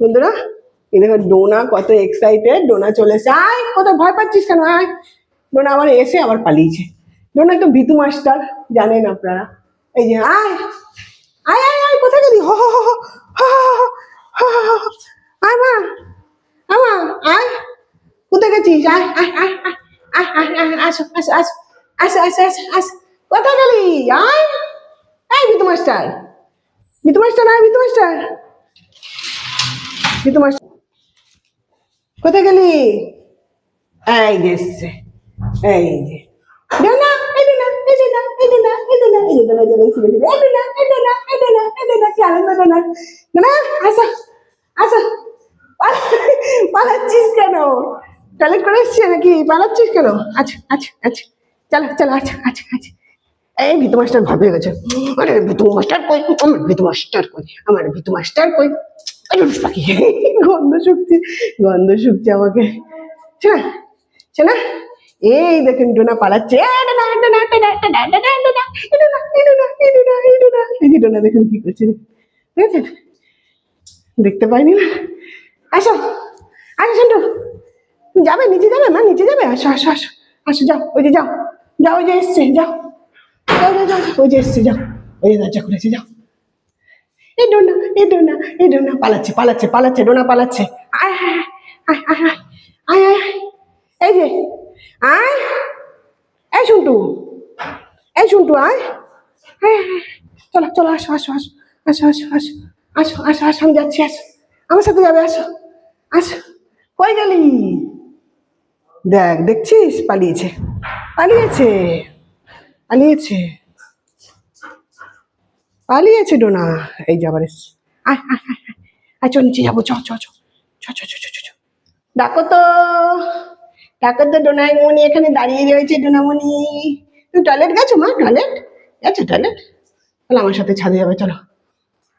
বন্ধুরা এই দেখো ডোনা কত এক্সাইটেড ডোনা চলে এসে আয় কত ভয় পাচ্ছিস কেন আয় ডোনা আবার এসে আবার পালিয়েছে ডোনা একটু ভীতু মাস্টার জানেন আপনারা এই যে আয় আয় আয় আয় কোথায় গেলি হো হো হো। আয় মা আমা আয় কোথায় গেছিস আয় আয় আয় আয় আয় আসো আসো আসো আসো আসো আসো আসো কোথায় গেলি আয় আয় ভীতু মাস্টার ভীতু মাস্টার আয় ভীতু মাস্টার কোথায় গেলি এই গেছে এই যে পালাচ্ছিস কেন কালেক্ট করে নাকি পালাচ্ছিস কেন আচ্ছা আচ্ছা আচ্ছা আচ্ছা আচ্ছা এই গেছে ভিতু কই আমার কই আমার ভিতু মাস্টার কই রুশ পাখি গন্ধ শুকছে গন্ধ শুকছে আমাকে শোনা শোনা এই দেখেন ডোনা পালাচ্ছে ডোনা, দেখুন কি করছে দেখেছেন দেখতে পাইনি না আসো আসো সন্টু যাবে নিচে যাবে না নিচে যাবে আসো আসো আসো আসো যাও ওই যে যাও যাও ওই যে এসছে যাও যাও যাও যাও ওই যে এসছে যাও ওই যে দরজা খুলেছে যাও এই ডোনা এই ডোনা এই ডোনা পালাচ্ছে পালাচ্ছে পালাচ্ছে ডোনা পালাচ্ছে আয় আয় আয় আয় আয় এই যে আয় এই শুনটু এই শুনটু আয়। চলো চলো আসো আসো আসো আসো আসো আসো আসো আসো আসো আমি যাচ্ছি, আসো। আমার সাথে যাবে, আসো আসো। কই গেলি? দেখ, দেখছিস? পালিয়েছে। পালিয়েছে। পালিয়েছে। পালিয়েছে ডোনা। এই যে আবার এসছে। আয় চ নিচে যাব চ চ চ চ চ চ চ। ডাকো তো। ডাকো তো, ডোনামণি। এখানে দাঁড়িয়ে রয়েছে ডোনামণি। তুমি টয়লেট গেছো, মা? টয়লেট? গেছো টয়লেট? তাহলে আমার সাথে ছাদে যাবে, চলো।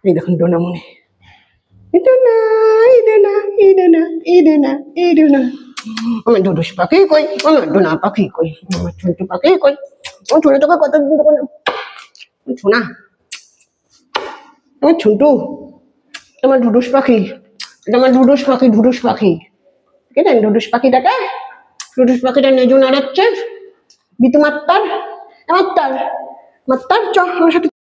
এই দেখুন ডোনামণি। ইডোনা ইডোনা ইডোনা ইডোনা ইডোনা আমার ডুডুস পাখি কই? আমার ডোনা পাখি কই? আমার ছোট্ট পাখি কই? আমার ছোট তোকে কত দিন তখন আমার ছোট, আমার ডুডুস পাখি এটা আমার ডুডুস পাখি ডুডুস পাখি। আছে? ডুডুস পাখিটাকে ডুডুস পাখিটা নেজু নাড়াচ্ছে। বিতু মাত্তার মাত্তার মাত্তার, চ, আমার সাথে